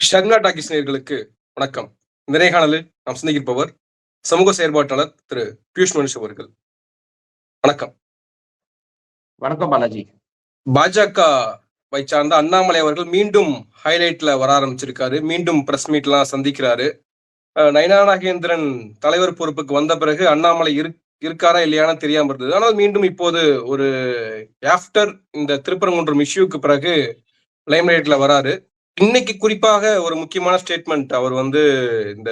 Sharmila talkies நேயர்களுக்கு வணக்கம். இந்த நேர்காணலில் நாம் சிந்திக்கிருப்பவர் சமூக செயற்பாட்டாளர் திரு பியூஷ் மனுஷ் அவர்கள். வணக்கம். வணக்கம் பாலாஜி. பாஜக வை சார்ந்த அண்ணாமலை அவர்கள் மீண்டும் ஹைலைட்ல வர ஆரம்பிச்சிருக்காரு. மீண்டும் பிரஸ் மீட்லாம் சந்திக்கிறாரு. நயனா நாகேந்திரன் தலைவர் பொறுப்புக்கு வந்த பிறகு அண்ணாமலை இரு இருக்காரா இல்லையான்னு தெரியாம இருந்தது. ஆனால் மீண்டும் இப்போது ஒரு ஆஃப்டர் இந்த திருப்பரங்குன்றம் இஷ்யூக்கு பிறகு லைம்லைட்ல வராரு. இன்னைக்கு குறிப்பாக ஒரு முக்கியமான ஸ்டேட்மெண்ட் அவர் வந்து இந்த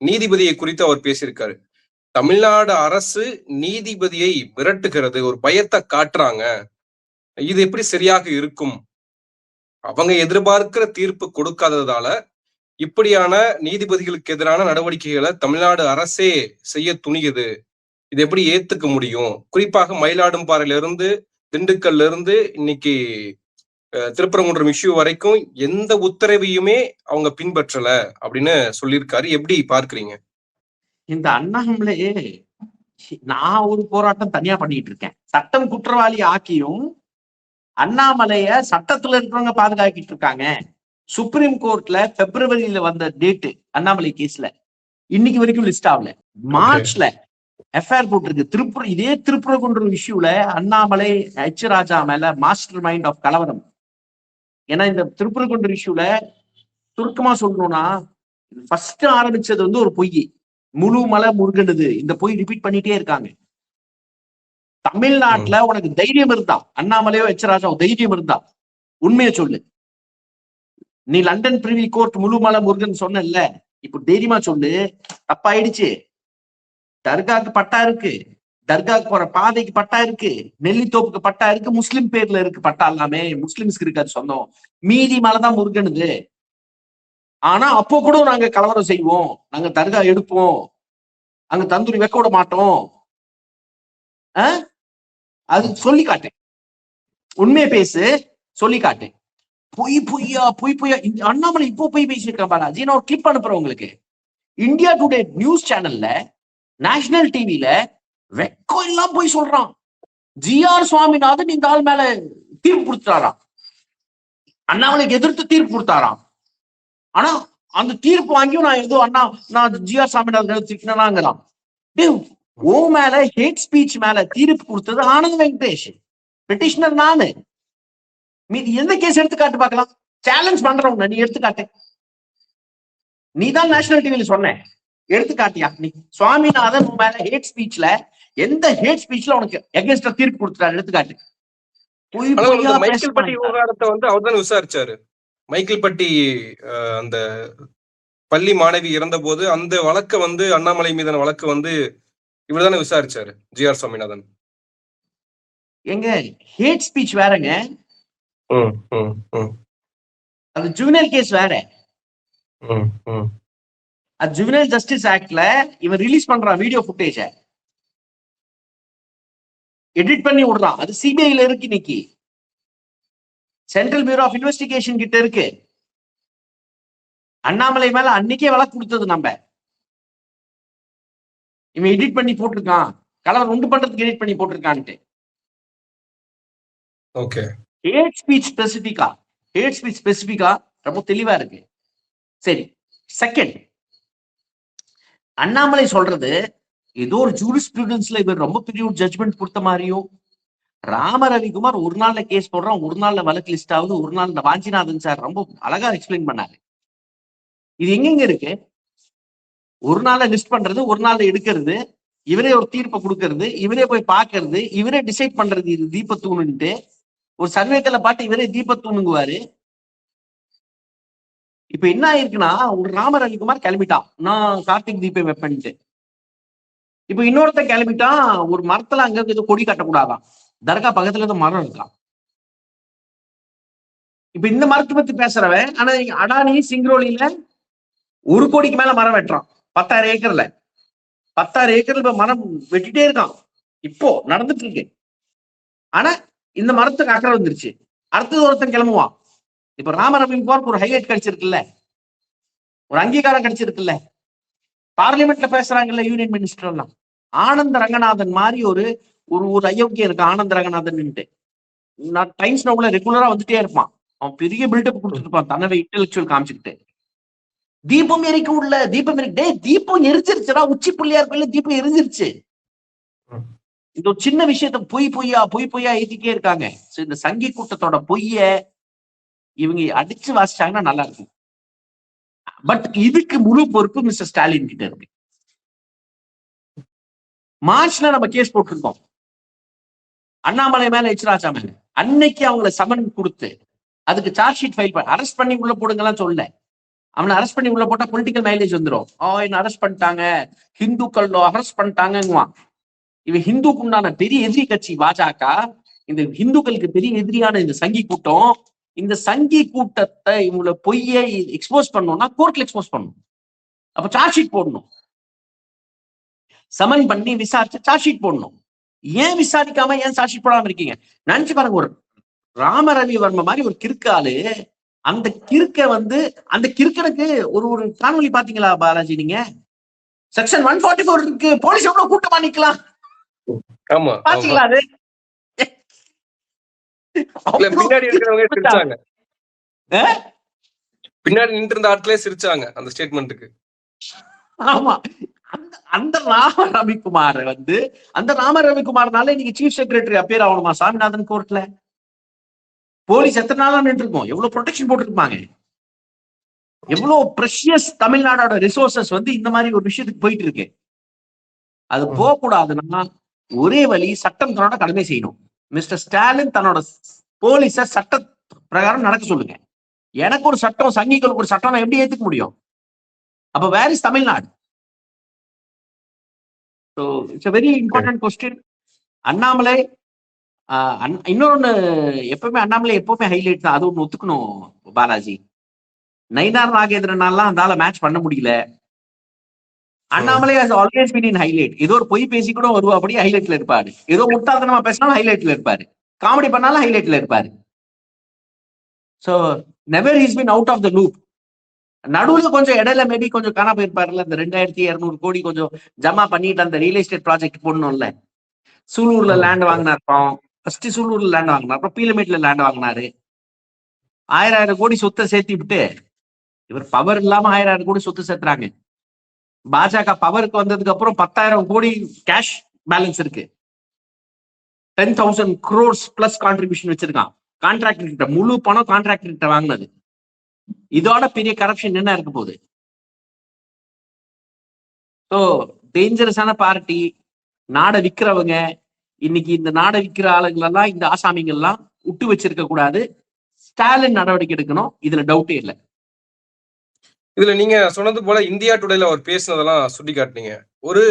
நீதிபதியை குறித்து அவர் பேசியிருக்காரு. தமிழ்நாடு அரசு நீதிபதியை மிரட்டுகிறது ஒரு பயத்தை காட்டுறாங்க. இது எப்படி சரியாக இருக்கும்? அவங்க எதிர்பார்க்கிற தீர்ப்பு கொடுக்காததால இப்படியான நீதிபதிகளுக்கு எதிரான நடவடிக்கைகளை தமிழ்நாடு அரசே செய்ய துணியுது. இது எப்படி ஏத்துக்க முடியும்? குறிப்பாக மயிலாடும்பாறையில இருந்து திண்டுக்கல்ல இருந்து இன்னைக்கு திருப்பரங்குன்றம் இஷ்யூ வரைக்கும் எந்த உத்தரவையுமே அவங்க பின்பற்றல அப்படின்னு சொல்லியிருக்காரு. எப்படி பார்க்கறீங்க? இந்த அண்ணாமலையே நான் ஒரு போராட்டம் தனியா பண்ணிட்டு இருக்கேன். சட்டம் குற்றவாளி ஆக்கியும் அண்ணாமலைய சட்டத்துல இருக்கிறவங்க பாதுகாக்கிட்டு இருக்காங்க. சுப்ரீம் கோர்ட்ல பிப்ரவரியில வந்த டேட்டு அண்ணாமலை கேஸ்ல இன்னைக்கு வரைக்கும் லிஸ்ட் ஆகல. மார்ச்ல எஃப்ஐஆர் போட்டிருக்கு. திருப்பூர் இதே திருப்புரகுன்றம் இஷ்யூல அண்ணாமலை ஹெச் ராஜா மேல மாஸ்டர் மைண்ட் ஆஃப் கலவரம். ஏன்னா இந்த திருப்புரகுன்றம் இஷ்யூல சுருக்கமா சொல்லணும்னா ஃபர்ஸ்ட் ஆரம்பிச்சது வந்து ஒரு பொய். முழு மலை முருகனுது. இந்த பொய் ரிப்பீட் பண்ணிட்டே இருக்காங்க. தமிழ்நாட்டுல உனக்கு தைரியம் இருந்தா அண்ணாமலையோ எச் ராஜாவோ தைரியம் இருந்தா உண்மையை சொல்லு. நீ லண்டன் பிரிவி கோர்ட் முழுமலை முருகன் சொன்னல இப்ப தைரியமா சொல்லு. தப்பாயிடுச்சு. தர்காக்கு பட்டா இருக்கு. தர்காக்கு போற பாதைக்கு பட்டா இருக்கு நெல்லித்தோப்புக்கு பட்டா இருக்கு முஸ்லிம் பேர்ல இருக்கு பட்டா எல்லாமே. முஸ்லிம்ஸ்க்கு இருக்காது சொந்தம். மீதி மேலதான் முருகனுது. ஆனா அப்போ கூட நாங்க கலவரம் செய்வோம். நாங்க தர்கா எடுப்போம். அங்க தந்தூரி வைக்க விட மாட்டோம். ஆ? அது சொல்லி காட்டேன். உண்மையை பேசு சொல்லி காட்டேன். பொய் பொய்யா பொய் பொய்யா. அண்ணாமலை இப்போ பொய் பேசியிருக்கேன் பாலாஜி நான் ஒரு கிளிப் அனுப்புறேன் உங்களுக்கு. இந்தியா டுடே நியூஸ் சேனல்ல நேஷனல் டிவில வெக்கம் எல்லாம் போய் சொல்றான். ஜிஆர் சுவாமிநாதன் இந்த ஆள் மேல தீர்ப்பு கொடுத்தாராம் அண்ணாமலைக்கு எதிர்த்து தீர்ப்பு கொடுத்தாராம். ஆனா அந்த தீர்ப்பு வாங்கியும் நான் ஏதோ அண்ணா நான் ஜிஆர் சாமிநாதன் திட்டினாங்கிறான் ஓ மேல ஹேட் ஸ்பீச் மேல தீர்ப்பு கொடுத்தது ஆனந்த் வெங்கடேஷ். பெட்டிஷனர் நானு. மீதி எந்த கேஸ் எடுத்து காட்டு பார்க்கலாம்? சேலஞ்ச் பண்றவங்க நீ எடுத்துக்காட்டு நீ தான் நேஷனல் டிவில சொன்ன. எடுத்து காட்டியா? நீ சுவாமிநாதன் உன் மேல ஹேட் ஸ்பீச்ல எந்த ஹேட் ஸ்பீச்ல உனக்கு எகேன்ஸ்டா தீர்ப்பு கொடுத்துட்டாரு? எடுத்து காட்டு பொய் ஆனா பொய்யா இந்த பேச மைக்கேல் பட்டி. விவகாரத்தை வந்து அவர் தான் விசாரிச்சாரு. மைக்கேல் பட்டி அந்த பள்ளி மாணவி இறந்த போது அந்த வழக்க வந்து அண்ணாமலை மீதான வழக்கு வந்து இவர் தானே விசாரிச்சாரு ஜி ஆர் சுவாமிநாதன். எங்க? ஹேட் ஸ்பீச் வேறங்க. அது ஜுவனல் கேஸ் வேற. அது ஜுவனல் ஜஸ்டிஸ் ஆக்ட்ல இவன் ரிலீஸ் பண்றான் வீடியோ ஃபுட்டேஜ எடிட் பண்ணி விடுறான் அது சிபிஐல இருக்கு இன்னைக்கு. சென்ட்ரல் பியூரோ ஆஃப் இன்வெஸ்டிகேஷன் கிட்ட இருக்கு. அண்ணாமலை மேல அன்னைக்கே வழக்கு கொடுத்தது நம்ம. இவன் எடிட் பண்ணி போட்டிருக்கான். கலர் உண்டு பண்றதுக்கு எடிட் பண்ணி போட்டிருக்கான்ட்டு. ஓகே ஹேட் ஸ்பீச் ஸ்பெசிபிக்கா ஹேட் ஸ்பீச் ஸ்பெசிபிக்கா ரொம்ப தெளிவா இருக்கு. சரி. செகண்ட் அண்ணாமலை சொல்றது ஏதோ ஒரு ஜூரிஸ்பிரூடன்ஸ்ல இவர் ரொம்ப பெரிய ஒரு ஜட்மெண்ட் கொடுத்த மாதிரியும் ராம ரவிக்குமார் ஒரு நாள்ல கேஸ் போடுறான் ஒரு நாள்ல வழக்கு லிஸ்ட் ஆகுது ஒரு நாள் இந்த வாஞ்சிநாதன் சார் ரொம்ப அழகா எக்ஸ்பிளைன் பண்ணாரு. இது எங்கெங்க இருக்கு? ஒரு நாள்ல லிஸ்ட் பண்றது ஒரு நாள்ல எடுக்கிறது இவரே ஒரு தீர்ப்பை கொடுக்கறது இவரே போய் பாக்குறது இவரே டிசைட் பண்றது இது தீபத்தூணுன்ட்டு ஒரு சர்வேக்கல்ல பாட்டு இவரே தீபத்தூணுங்குவாரு இப்ப என்ன ஆயிருக்குன்னா ஒரு ராம ரவிக்குமார் கிளம்பிட்டான். நான் கார்த்திக் தீபம் வைப்பேன்ட்டு. இப்ப இன்னொருத்தன் கிளம்பிட்டான் ஒரு மரத்துல அங்க இருந்து ஏதோ கொடி கட்டக்கூடாதான். தர்கா பக்கத்துல இருந்து மரம் இருக்கான் இப்ப இந்த மரத்தை பத்தி பேசுறவன் ஆனா அடானி சிங்ரோலியில ஒரு கோடிக்கு மேல மரம் வெட்டுறான். பத்தாயிரம் ஏக்கர்ல. பத்தாயிரம் ஏக்கர்ல இப்ப மரம் வெட்டிட்டே இருக்கான் இப்போ நடந்துட்டு இருக்கு. ஆனா இந்த மரத்துக்கு அக்கறை வந்துருச்சு. அடுத்தது ஒருத்தன் கிளம்புவான். இப்ப ராமரவின் போருக்கு ஒரு ஹைலைட் கிடைச்சிருக்குல்ல. ஒரு அங்கீகாரம் கிடைச்சிருக்குல்ல. பார்லிமெண்ட்ல பேசுறாங்கல்ல யூனியன் மினிஸ்டர் எல்லாம். ஆனந்த ரங்கநாதன் மாதிரி ஒரு ஒரு ஒரு அயோக்கியம் இருக்கு ஆனந்த ரங்கநாதன் நான் டைம்ஸ் நோவுல ரெகுலரா வந்துட்டே இருப்பான். அவன் பெரிய பில்டப் கொடுத்துருப்பான் தன்னவை இன்டெலக்சுவல் காமிச்சுக்கிட்டு. தீபம் எரிக்க உள்ள தீபம் எரிக்க டே தீபம் எரிஞ்சிருச்சுடா உச்சி பிள்ளையார் கோயில்ல தீபம் எரிஞ்சிருச்சு. இந்த ஒரு சின்ன விஷயத்த பொய் பொய்யா பொய் பொய்யா ஏத்திட்டே இருக்காங்க. இந்த சங்கி கூட்டத்தோட பொய்ய இவங்க அடிச்சு வாசிச்சாங்கன்னா நல்லா இருக்கும். பட் இதுக்கு முழு பொறுப்பு மிஸ்டர் ஸ்டாலின் கிட்ட இருக்கு. மார்ச்ல நம்ம கேஸ் போட்டிருக்கோம். அண்ணாமலை மேல எச்சராஜா மேல. அன்னைக்கு அவங்கள சமன் கொடுத்து அதுக்கு சார்ஜ் ஷீட் ஃபைல் பண்ண அரெஸ்ட் பண்ணி உள்ள போடுங்கலாம் சொல்ல அவனை அரெஸ்ட் பண்ணி உள்ள போட்டா பொலிட்டிக்கல் மைலேஜ் வந்துரும். ஓ என்ன அரெஸ்ட் பண்ணிட்டாங்க? ஹிந்துக்கள் அரெஸ்ட் பண்ணிட்டாங்கங்குவான். இவன் ஹிந்துக்கு உண்டான பெரிய எதிரி கட்சி பாஜக. இந்த ஹிந்துக்களுக்கு பெரிய எதிரியான இந்த சங்கி கூட்டம் இந்த சங்கி கூட்டத்தை இவங்கள பொய்யை எக்ஸ்போஸ் பண்ணணும்னா கோர்ட்ல எக்ஸ்போஸ் பண்ணணும். அப்ப சார்ஜ் ஷீட் போடணும். சமன் பண்ணி விசாரிச்சு சார்ஜ் ஷீட் போடணும். ஏன் விசாரிக்காம ஏன் சார்ஜ் ஷீட் போடாம இருக்கீங்க? நினைச்சு பாருங்க ஒரு ராமரவி வர்ம மாதிரி ஒரு கிறுக்காளு அந்த கிறுக்க வந்து அந்த கிறுக்கனுக்கு ஒரு ஒரு காணொளி பாத்தீங்களா பாலாஜி நீங்க? செக்ஷன் ஒன் ஃபார்ட்டி ஃபோர் இருக்கு போலீஸ் எவ்வளவு கூட்டமா நிக்கலாம். பாத்தீங்களா அது? பின்னாடி இருக்கிறவங்க சிரிச்சாங்க? பின்னாடி நின்று இருந்த ஆட்களே சிரிச்சாங்க அந்த ஸ்டேட்மெண்ட்டுக்கு ஆமா. அந்த அந்த ராம ரவிக்குமார் வந்து அந்த ராம ரவிக்குமார்னால இன்னைக்கு சீஃப் செக்ரட்டரி அப்பியர் ஆகணுமா சாமிநாதன் கோர்ட்ல போலீஸ் எத்தனை நாளா நின்று இருக்கோம் எவ்வளவு ப்ரொடெக்ஷன் போட்டிருப்பாங்க? எவ்வளவு ப்ரெஷியஸ் தமிழ்நாடோட ரிசோர்சஸ் வந்து இந்த மாதிரி ஒரு விஷயத்துக்கு போயிட்டு இருக்கு. அது ம். போக கூடாதுன்னா ஒரே வழி சட்டம் தன்னோட கடமை செய்யணும். மிஸ்டர் ஸ்டாலின் தன்னோட போலீஸ சட்ட பிரகாரம் நடக்க சொல்லுங்க. எனக்கு ஒரு சட்டம் சங்கிகளுக்கு ஒரு சட்டம் நான் எப்படி ஏத்துக்க முடியும்? அப்ப where is Tamil Nadu? So it's very important question Annamalai ah இன்னொன்னு எப்பவுமே அண்ணாமலை எப்பவுமே ஹைலைட் தான். அது ஒன்று ஒத்துக்கணும் பாலாஜி. நயினார் நாகேந்திரனாலாம் அந்தால மேட்ச் பண்ண முடியல. Annamalai has always been in highlight ஏதோ ஒரு பொய் பேசி கூட வருவா அப்படியே ஹைலைட்ல இருப்பாரு. ஏதோ முட்டாள்தனமா பேசினாலும் ஹைலைட்ல இருப்பாரு. காமெடி பண்ணாலும் ஹைலைட்ல இருப்பாரு. So never is been out of the loop நடுவுல கொஞ்சம் இடையில மேபி கொஞ்சம் காணா போயிருப்பாருல்ல இந்த ரெண்டாயிரத்தி இருநூறு கோடி கொஞ்சம் ஜமா பண்ணிட்டு அந்த ரியல் எஸ்டேட் ப்ராஜெக்ட் போடணும்ல. சூலூர்ல லேண்ட் வாங்கினாருப்போம் ஃபர்ஸ்ட் சூலூர்ல லேண்ட் வாங்கினார் அப்புறம் பீலமேட்ல லேண்ட் வாங்கினாரு. ஆயிரம் ஆயிரம் கோடி சொத்தை சேர்த்தி விட்டு இவர் பவர் இல்லாம ஆயிரம் ஆயிரம் கோடி சொத்து சேர்த்துறாங்க. பாஜக பவருக்கு வந்ததுக்கு அப்புறம் பத்தாயிரம் கோடி கேஷ் பேலன்ஸ் இருக்கு. Ten thousand crores plus contribution வச்சிருக்கான். கான்ட்ராக்டர் கிட்ட முழு பணம் கான்ட்ராக்டர் கிட்ட வாங்கினது. இதோட பெரிய கரப்ஷன் என்ன இருக்க போகுது? ஸோ டேஞ்சரஸான பார்ட்டி நாடை விற்கிறவங்க இன்னைக்கு இந்த நாடை விற்கிற ஆளுங்களெல்லாம் இந்த ஆசாமிங்கெல்லாம் விட்டு வச்சிருக்க கூடாது ஸ்டாலின் நடவடிக்கை எடுக்கணும் இதுல டவுட்டே இல்லை. இதுல நீங்க சொன்னது போல இந்தியா டுடேல அவர் பேசினதெல்லாம் சுட்டி காட்டினீங்க ஒரு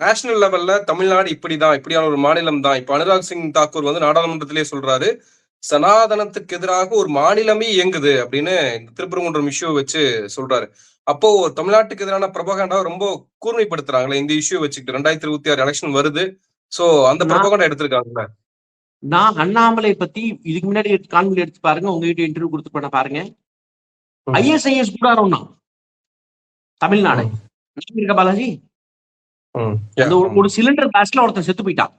நேஷனல் லெவல்ல தமிழ்நாடு இப்படிதான் இப்படியான ஒரு மாநிலம் தான் இப்ப அனுராக் சிங் தாக்கூர் வந்து நாடாளுமன்றத்திலே சொல்றாரு சனாதனத்துக்கு எதிராக ஒரு மாநிலமே இயங்குது அப்படின்னு திருப்பரங்குன்றம் இஷ்யூ வச்சு சொல்றாரு. அப்போ தமிழ்நாட்டுக்கு எதிரான பிரபகாண்டா ரொம்ப கூர்மைப்படுத்துறாங்களே இந்த இஷ்யூ வச்சுக்கிட்டு. ரெண்டாயிரத்தி இருபத்தி ஆறு எலெக்ஷன் வருது. சோ அந்த பிரபகாண்டா எடுத்திருக்காங்கல்ல? நான் அண்ணாமலை பத்தி இதுக்கு முன்னாடி காணொலி எடுத்து பாருங்க உங்ககிட்ட இன்டர்வியூ கொடுத்து பண்ண பாருங்க. ஐஎஸ்ஐஎஸ் கூடாரம் தான் தமிழ்நாடு. இருக்கா பாலாஜி. அந்த ஒரு- சிலிண்டர் பிளாஸ்ட்ல ஒருத்தன் செத்து போயிட்டான்.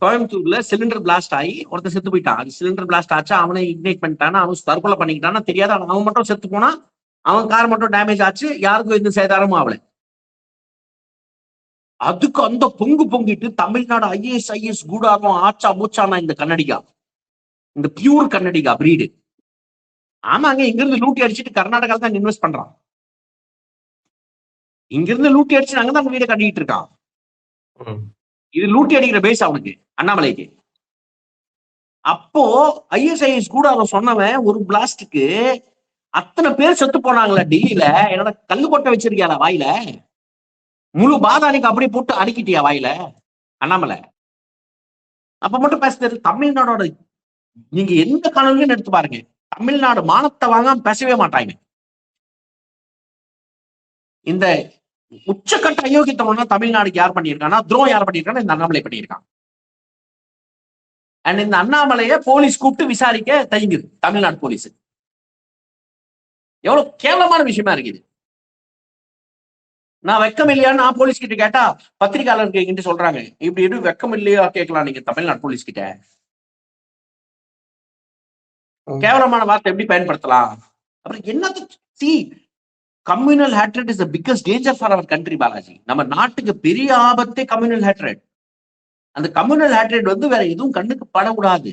கோயம்புத்தூர்ல சிலிண்டர் பிளாஸ்ட் ஆகி ஒருத்தன் செத்து போயிட்டான். அது சிலிண்டர் பிளாஸ்ட் ஆச்சா அவனை இக்னைட் பண்ணிட்டானா அவன் தற்கொலை பண்ணிக்கிட்டானா தெரியாது. அவன் அவன் மட்டும் செத்து போனா அவன் கார் மட்டும் டேமேஜ் ஆச்சு யாருக்கும் எந்த சேதாரமும் ஆகல. அதுக்கு அந்த பொங்கு பொங்கிட்டு தமிழ்நாடு ஐஏஎஸ் ஐஎஸ் கூடாரம் ஆச்சா மூச்சானா இந்த கன்னடிகா இந்த பியூர் கன்னடிகா பிரீடு ஆமாங்க இங்க இருந்து லூட்டி அடிச்சிட்டு கர்நாடகால தான் இன்வெஸ்ட் பண்றான். இங்க இருந்து லூட்டி அடிச்சு அங்க தான் வீடு கட்டிட்டு இருக்கான். இது லூட்டி அடிக்கிற பேஸ் அவனுக்கு அண்ணாமலைக்கு. அப்போ ஐஎஸ்ஐஎஸ் கூட அவன் சொன்னவன் ஒரு பிளாஸ்டுக்கு அத்தனை பேர் செத்து போனாங்களா டெல்லியில என்னோட கல்லு கொட்டை வச்சிருக்கியால வாயில? முழு பாதானிக்கு அப்படியே போட்டு அடிக்கிட்டியா வாயில? அண்ணாமலை. அப்ப மட்டும் பேசுறது தமிழ்நாடோட நீங்க எந்த கனவுலையும் எடுத்து பாருங்க. தமிழ்நாடு மானத்தை வாங்காம பேசவே மாட்டாங்க. இந்த உச்சக்கட்ட அயோக்கியத்தனம் தமிழ்நாடுக்கு யார் பண்ணியிருக்கானா துரோகம் யார் பண்ணியிருக்கானா இந்த அண்ணாமலை பண்ணியிருக்கான் அண்ட் இந்த அண்ணாமலைய போலீஸ் கூப்பிட்டு விசாரிக்க தயங்குது தமிழ்நாடு போலீஸ். எவ்வளவு கேவலமான விஷயமா இருக்குது. நான் வெக்கம் இல்லையா நான் போலீஸ் கிட்ட கேட்டா பத்திரிகையாளர் கிட்ட சொல்றாங்க. இப்படி எதுவும் வெக்கம் இல்லையா கேட்கலாம் நீங்க தமிழ்நாடு போலீஸ் கிட்ட. கேவலமான வார்த்தை எப்படி பயன்படுத்தலாம்? அப்புறம் என்னத்த see communal hatred is the biggest danger for our country Balaji. நம்ம நாட்டுக்கு பெரிய ஆபத்தே கம்யூனல் ஹேட்ரட் அந்த கம்யூனல் ஹேட்ரட் வந்து வேற எதுவும் கண்ணுக்கு படக்கூடாது.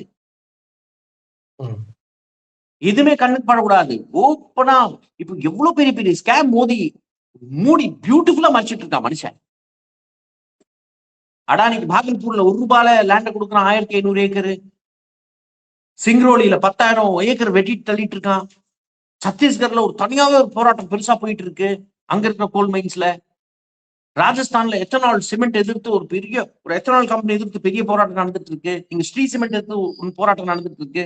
எதுவுமே கண்ணுக்கு படக்கூடாது. ஓப்பனா இப்ப எவ்வளவு பெரிய பெரிய ஸ்கேம் மோதி மூடி பியூட்டிஃபுல்லா மறைச்சிட்டு இருக்கான் மனுஷன். அடானிக்கு பாகல்பூர்ல ஒரு ரூபால லேண்ட கொடுக்குறான் ஆயிரத்தி ஐநூறு ஏக்கரு. சிங்ரோலியில பத்தாயிரம் ஏக்கர் வெட்டிட்டு தள்ளிட்டு இருக்கான். சத்தீஸ்கர்ல ஒரு தனியாவே ஒரு போராட்டம் பெருசா போயிட்டு இருக்கு. அங்க இருக்கிற கோல் மைன்ஸ்ல ராஜஸ்தான்ல எத்தனால் சிமெண்ட் எதிர்த்து ஒரு பெரிய ஒரு எத்தனால் கம்பெனி எதிர்த்து பெரிய போராட்டம் நடந்துட்டு இருக்கு. இங்க ஸ்ரீ சிமெண்ட் எதிர்த்து போராட்டம் நடந்துட்டு இருக்கு.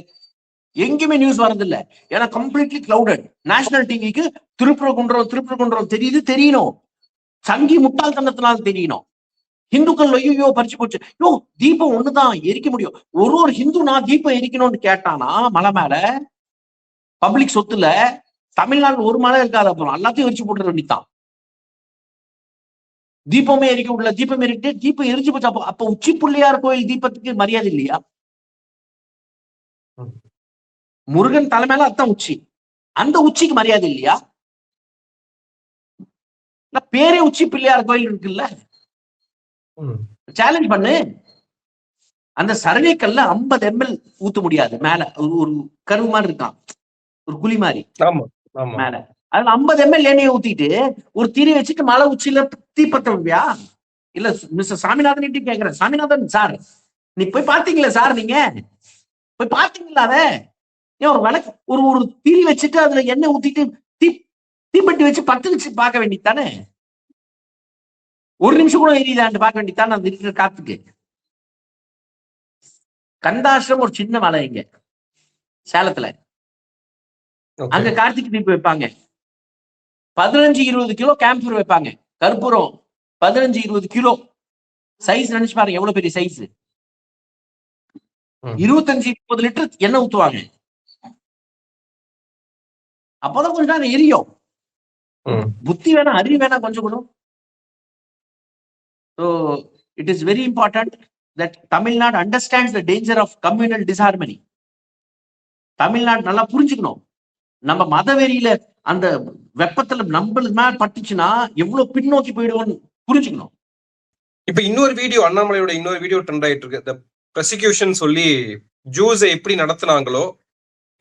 எங்கேயுமே நியூஸ் வரதில்ல ஏன்னா கம்ப்ளீட்லி கிளவுடட் நேஷனல் டிவிக்கு திருப்புறகுன்றம் திருப்புறகுன்றம் தெரியுது தெரியணும். சங்கி முட்டாள்தனத்தினால தெரியணும். ஹிந்துக்கள் ஐயோ பறிச்சு போச்சு. யோ தீபம் ஒண்ணுதான் எரிக்க முடியும். ஒரு ஒரு ஹிந்து நான் தீபம் எரிக்கணும்னு கேட்டானா மலை மேல? பப்ளிக் சொத்துல தமிழ்நாடு ஒரு மலை இருக்காது அப்புறம் எல்லாத்தையும் எரிச்சு போட்டுற வேண்டித்தான் தீபமே எரிக்க விடல தீபம் எரிக்கிட்டு தீபம் எரிஞ்சு போச்சு. அப்போ அப்ப உச்சி புள்ளையார் கோயில் தீபத்துக்கு மரியாதை இல்லையா. முருகன் தலைமையில அதான் உச்சி. அந்த உச்சிக்கு மரியாதை இல்லையா? பேரே உச்சி பிள்ளையார் கோயில் இருக்குல்ல. சேலஞ்ச் பண்ணு. அந்த சர்வே கல்ல ஐம்பது எம்எல் ஊத்த முடியாது. மேல ஒரு ஒரு கருவு மாதிரி இருக்கான். ஒரு குழி மாதிரி. மேல. அதுல ஐம்பது எம்எல் எண்ணெயை ஊத்திட்டு ஒரு திரி வச்சுட்டு மலை உச்சியில தீ வைப்பியா இல்ல மிஸ்டர் சாமிநாதன் கேக்குறேன். சாமிநாதன் சார் நீ போய் பாத்தீங்களா சார் நீங்க? போய் பாத்தீங்களா அத? ஏன் ஒரு விளக்கு ஒரு ஒரு திரி வச்சுட்டு அதுல எண்ணெய் ஊத்திட்டு தீ தீப்பெட்டி வச்சு பத்து வச்சு பார்க்க வேண்டியதானே ஒரு நிமிஷம் கூட எரியுதான்னு பார்க்க வேண்டியதானே அந்த இருக்கிற காத்துக்கு. கந்தாசிரம் ஒரு சின்ன மலை இங்க சேலத்துல. அங்க கார்த்திகை தீபம் வைப்பாங்க. பதினஞ்சு இருபது கிலோ கேம்பர் வைப்பாங்க. கற்பூரம் பதினஞ்சு இருபது கிலோ. சைஸ் நினைச்சு பாருங்க எவ்வளவு பெரிய சைஸ். இருபத்தஞ்சு முப்பது லிட்டர் எண்ணெய் ஊத்துவாங்க. அப்போதான் கொஞ்சம் நேரம் எரியும். புத்தி வேணா அறிவு வேணா கொஞ்சம் கூட. So it is very important that Tamil Nadu understands the danger of communal disharmony Tamil Nadu நல்லா புரிஞ்சுக்கணும். நம்ம மதவெறியில அந்த வெப்பத்துல நம்மளுக்கு மேல பட்டுச்சுன்னா எவ்வளவு பின்னோக்கி போயிடுவோம்னு புரிஞ்சுக்கணும். இப்ப இன்னொரு வீடியோ அண்ணாமலையோட இன்னொரு வீடியோ ட்ரெண்ட் ஆயிட்டு இருக்கு. இந்த சொல்லி ஜூஸை எப்படி நடத்துனாங்களோ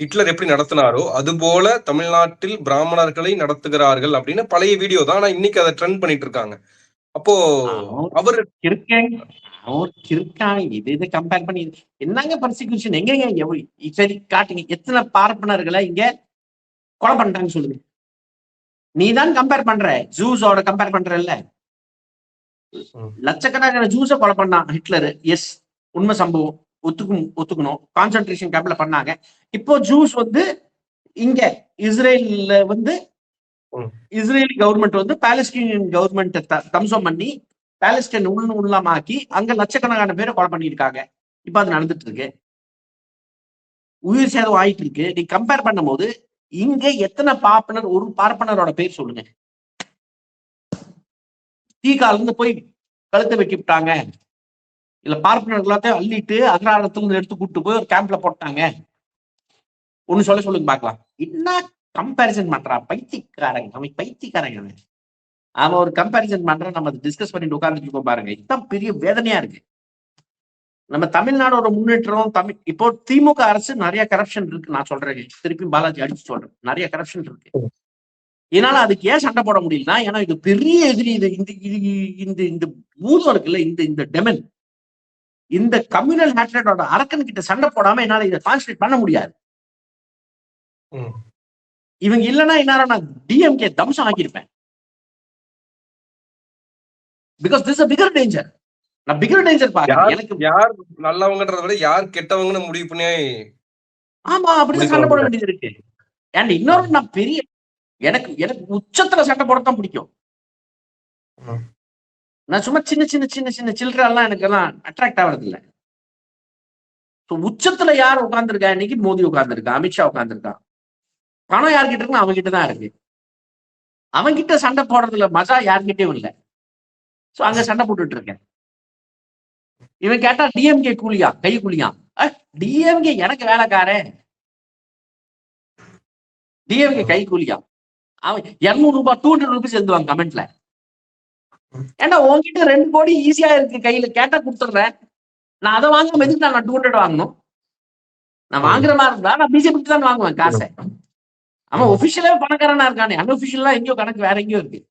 ஹிட்லர் எப்படி நடத்தினாரோ அது போல தமிழ்நாட்டில் பிராமணர்களை நடத்துகிறார்கள் அப்படின்னு பழைய வீடியோ தான். ஆனா இன்னைக்கு அதை ட்ரெண்ட் பண்ணிட்டு இருக்காங்க. அப்போ அவர் இருக்கேன் அவர் இருக்கான் இது இது கம்பேர் பண்ணி என்னங்க பர்சிக்யூஷன் எங்கங்க? சரி காட்டுங்க. எத்தனை பார்ப்பனர்களை இங்க கொலை பண்றாங்க சொல்லுங்க. நீ தான் கம்பேர் பண்ற ஜூஸோட கம்பேர் பண்றல்ல. லட்சக்கணக்கான ஜூஸ கொலை பண்ணான் ஹிட்லர் எஸ் உண்மை சம்பவம். ஒத்துக்கும் ஒத்துக்கணும். கான்சென்ட்ரேஷன் கேம்ப்ல பண்ணாங்க. இப்போ ஜூஸ் வந்து இங்க இஸ்ரேல்ல வந்து. இஸ்ரேலி கவர்மெண்ட் வந்து பாலஸ்டீனியன் கவர்மெண்ட் தம்சம் பண்ணி பாலஸ்டைன் உள்ள உள்ளமாக்கி அங்க லட்சக்கணக்கான பேரை கொலை பண்ணியிருக்காங்க. இப்ப அது நடந்துட்டு இருக்கு உயிர் சேதம் ஆயிட்டு இருக்கு நீ கம்பேர் பண்ணும்போது இங்க எத்தனை பார்ப்பனர் ஒரு பார்ப்பனரோட பேர் சொல்லுங்க. தீகால இருந்து போய் கழுத்தை வெட்டி விட்டாங்க. இல்ல பார்ப்பனர் எல்லாத்தையும் அள்ளிட்டு அக்ராரத்துல இருந்து எடுத்து கூப்பிட்டு போய் ஒரு கேம்ப்ல போட்டாங்க. ஒண்ணு சொல்ல சொல்லுங்க பாக்கலாம் என்ன கம்பேரிசன் பண்றான் பைத்தியக்காரங்க. அவன் பைத்தியக்காரங்க அவன். அவன் ஒரு கம்பேரிசன் பண்றான் நம்ம டிஸ்கஸ் பண்ணிட்டு உட்கார்ந்துட்டு இருக்கோம் பாருங்க. இதுதான் பெரிய வேதனையா இருக்கு. நம்ம தமிழ்நாடோட முன்னேற்றம் தமிழ் இப்போ திமுக அரசு நிறைய கரப்ஷன் இருக்கு. நான் சொல்றேன். திருப்பி பாலாஜி அடிச்சு சொல்றேன். நிறைய கரப்ஷன் இருக்கு. இதனால அதுக்கு ஏன் சண்டை போட முடியலன்னா ஏன்னா இது பெரிய எதிரி இது இந்த இது இந்த இந்த பூதம் இருக்குல்ல இந்த இந்த டெமன். இந்த கம்யூனல் ஹேட்ரடோட அரக்கன் கிட்ட சண்டை போடாம என்னால இதை கான்சன்ட்ரேட் பண்ண முடியாது. இவங்க இல்லைன்னா இந்நேரம் நான் டிஎம்கே தம்சம் ஆக்கியிருப்பேன். Because this a bigger danger நான் பிகர் டேஞ்சர் பாக்குறேன் எனக்கு யார் நல்லவங்கன்றத விட யார் கெட்டவங்கன்னு முடிவு பண்ணி ஆமா அப்படிதான் சண்டை போட வேண்டியது இருக்கு. அண்ட் இன்னொரு நான் பெரிய எனக்கு எனக்கு உச்சத்துல சண்டை போடத்தான் பிடிக்கும். ம். நான் சும்மா சின்ன சின்ன சின்ன சின்ன சில்லறெல்லாம் எனக்கு எல்லாம் அட்ராக்ட் ஆகுறது இல்ல உச்சத்துல யார் உட்கார்ந்துருக்கா? இன்னைக்கு மோடி உட்கார்ந்துருக்கான் அமித்ஷா உட்கார்ந்துருக்கான் பணம் யார்கிட்ட இருக்குன்னு அவன்கிட்ட தான் இருக்கு. அவங்கிட்ட சண்டை போடுறதுல மஜா யார்கிட்டயும் இல்ல. சோ அங்க சண்டை போட்டுட்டு இருக்கேன். இவன் கேட்டா டிஎம்கே கூலியா? கை கூலியா? டிஎம்கே எனக்கு வேலைக்காரன். டிஎம்கே கை கூலியா? அவன் இருநூறு ரூபாய் டூ ஹண்ட்ரட் ருபீஸ் எழுதுவாங்க கமெண்ட்ல ஏன்னா உன்கிட்ட ரெண்டு கோடி ஈஸியா இருக்கு கையில. கேட்டா கொடுத்துட்றேன். நான் அதை வாங்க எதுக்கு நான் டூ ஹண்ட்ரட் வாங்கணும்? நான் வாங்குற மாதிரி இருந்தா நான் பிஜேபி தான் வாங்குவேன் காசை. அவன் ஒபிஷியலே பணக்காரனா இருக்கானே. அன்ஒபிஷியலா எங்கேயோ கணக்கு வேற எங்கேயோ இருக்கு.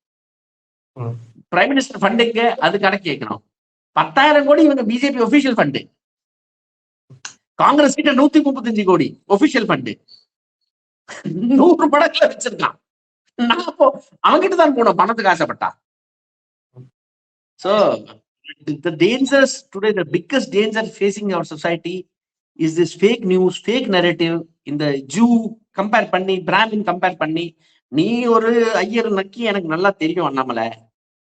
பிரைம் மினிஸ்டர் ஃபண்ட் எங்க? அது கணக்கு கேட்கணும். பத்தாயிரம் கோடி இவங்க பிஜேபி ஒபிஷியல் ஃபண்டு காங்கிரஸ் கிட்ட நூத்தி முப்பத்தஞ்சு கோடி ஒபிஷியல் ஃபண்டு நூறு மடங்குல வச்சிருக்கான். நான் அப்போ அவன்கிட்ட தான் போனோம். பணத்துக்கு ஆசைப்பட்டா. So the dangers today the biggest danger facing our society is this fake news fake narrative இந்த ஜூ கம்பேர் பண்ணி பிராமின் கம்பேர் பண்ணி நீ ஒரு ஐயர் நக்கி எனக்கு நல்லா தெரியும் அண்ணாமலை.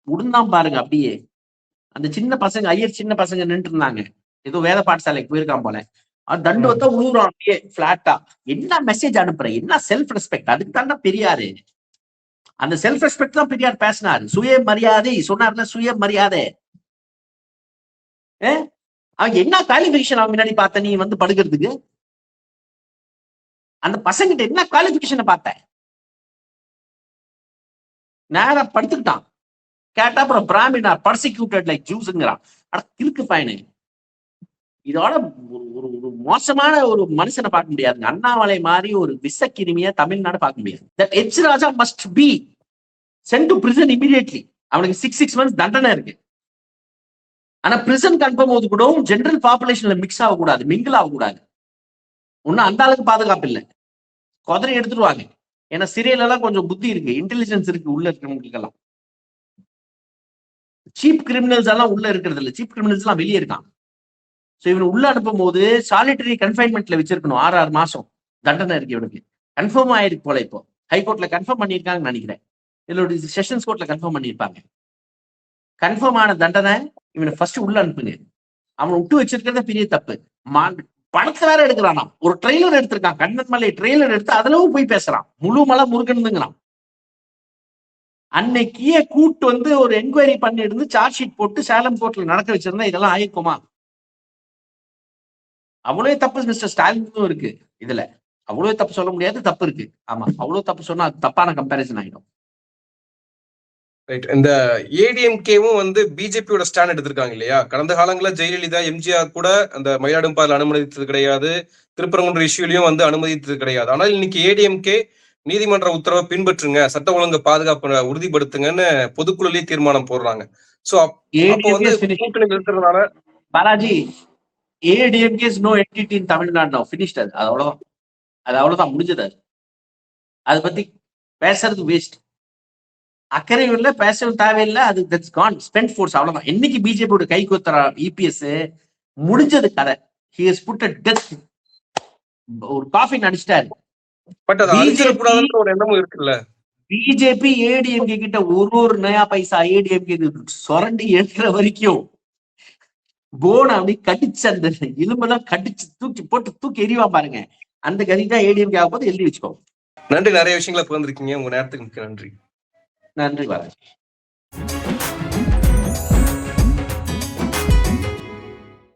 உடுந்தான் பாருங்க அப்படியே. அந்த சின்ன பசங்க ஐயர் சின்ன பசங்க நின்று இருந்தாங்க ஏதோ வேத பாடசாலைக்கு போயிருக்கான் போல. அது தண்டுவத்தை உழுவுறான் அப்படியே பிளாட்டா என்ன மெசேஜ் அனுப்புற? என்ன செல்ஃப் ரெஸ்பெக்ட் அதுக்கு தானே பெரியாரு. அந்த செல்ஃப் ரெஸ்பெக்ட் தான் பெரியார் பேசினாரு. சுய மரியாதை சொன்னார்ல சுய மரியாதை? அவன் என்ன குவாலிபிகேஷன் அவன் முன்னாடி பார்த்த? நீ வந்து படுக்கிறதுக்கு? அந்த பசங்கிட்ட என்ன குவாலிபிகேஷனை பார்த்த? நேரா படுத்துக்கிட்டான். கேட்டா அப்புறம் பிராமினா பர்சிக்யூட்டட் லைக் ஜூஸ்ங்கிறான். அட இருக்கு பயனு. இதோட ஒரு ஒரு மோசமான ஒரு மனுஷனை பார்க்க முடியாதுங்க அண்ணாமலை மாதிரி ஒரு விஷக்கிருமிய தமிழ்நாடு பார்க்க முடியாது. That H Raja must be sent to prison immediately அவனுக்கு சிக்ஸ் சிக்ஸ் மந்த்ஸ் தண்டனை இருக்கு. ஆனா பிரிசன் கன்ஃபார்ம் போது கூட ஜென்ரல் பாப்புலேஷன்ல மிக்ஸ் ஆகக்கூடாது மிங்கிள் ஆகக்கூடாது. ஒன்னும் அந்த அளவுக்கு பாதுகாப்பு இல்லை. குதிரை எடுத்துருவாங்க ஏன்னா சிறையில எல்லாம் கொஞ்சம் புத்தி இருக்கு. இன்டெலிஜென்ஸ் இருக்கு உள்ள இருக்கிறவங்களுக்கு எல்லாம் சீப் கிரிமினல்ஸ் எல்லாம் உள்ள இருக்கிறது இல்லை. சீப் கிரிமினல்ஸ் எல்லாம் வெளியே இருக்கான். ஸோ இவன் உள்ள அனுப்பும் போது சாலிட்டரி கன்ஃபைன்மெண்ட்ல வச்சிருக்கணும் ஆறு ஆறு மாசம். தண்டனை இருக்கு இவனுக்கு. கன்ஃபார்ம் ஆயிருக்கு போல இப்போ. ஹைகோர்ட்ல கன்ஃபார்ம் பண்ணியிருக்காங்கன்னு நினைக்கிறேன். இல்ல செஷன்ஸ் கோர்ட்ல கன்ஃபார்ம் பண்ணியிருப்பாங்க. கன்ஃபார்ம் ஆன தண்டனை இவனை ஃபர்ஸ்ட் உள்ள அனுப்புங்க. அவனை விட்டு வச்சிருக்கிறத பெரிய தப்பு. மா- படத்தை வேற எடுக்கிறானா ஒரு ட்ரெய்லர் எடுத்திருக்கான். கண்ணன் மலை ட்ரெய்லர் எடுத்து அதுலவும் போய் பேசுறான். முழு மலை முருகனுங்கிறான் அன்னைக்கே கூட்டு வந்து ஒரு என்கொயரி பண்ணி இருந்து சார்ஜ் ஷீட் போட்டு சேலம் கோர்ட்ல நடக்க வச்சிருந்தா இதெல்லாம் ஆயிருக்குமா? அவ்வளவு தப்பு மிஸ்டர் ஸ்டாலினும் இருக்கு. இதுல அவ்வளவு தப்பு சொல்ல முடியாது தப்பு இருக்கு. ஆமா அவ்வளவு தப்பு சொன்னா அது தப்பான கம்பேரிசன் ஆயிடும். ரைட் இந்த ஏடிஎம்கேவும் வந்து பிஜேபியோட ஸ்டாண்ட் எடுத்திருக்காங்க இல்லையா? கடந்த காலங்களில் ஜெயலலிதா எம்ஜிஆர் கூட அந்த மயிலாடும்பாறையில் அனுமதித்தது கிடையாது. திருப்பரங்குன்ற இஷ்யூலையும் வந்து அனுமதித்தது கிடையாது. ஆனால் இன்னைக்கு ஏடிஎம்கே நீதிமன்ற உத்தரவை பின்பற்றுங்க சட்ட ஒழுங்கு பாதுகாப்பு உறுதிப்படுத்துங்கன்னு பொதுக்குழுலயே தீர்மானம் போடுறாங்க. சோ அப்போ வந்து. கூட்டணி இருக்கிறதுனால Balaji ADMK is no entity in Tamil Nadu no finished அது. அவ்வளவுதான். அது அவ்வளவுதான். முடிஞ்சது அது. அதை பத்தி பேசுறது வேஸ்ட் அக்கறையும் இல்லை பேசவும் தேவையில்லை அது தட்ஸ் கான் ஸ்பெண்ட் ஃபோர்ஸ் அவ்வளவுதான். என்னைக்கு பிஜேபியோட கை கொத்துற இபிஎஸ் முடிஞ்சது கதை. He has put a death ஒரு காஃபி அடிச்சிட்டாரு. பட் ஒரு எண்ணமும் இருக்குல்ல. பிஜேபி ஏடிஎம்கே கிட்ட ஒரு ஒரு நயா பைசா ஏடிஎம்கே சுரண்டி எடுக்கிற வரைக்கும் போன அப்படி கடிச்சு அந்த எலும்பெல்லாம் கடிச்சு தூக்கி போட்டு தூக்கி எறிவா பாருங்க. அந்த கதி தான் ஏடிஎம்கே ஆகும் போது எழுதி வச்சுக்கோ. நன்றி. நிறைய விஷயங்களை பகிர்ந்திருக்கீங்க. உங்க நேரத்துக்கு மிக்க நன்றி. நன்றி வணக்கம்.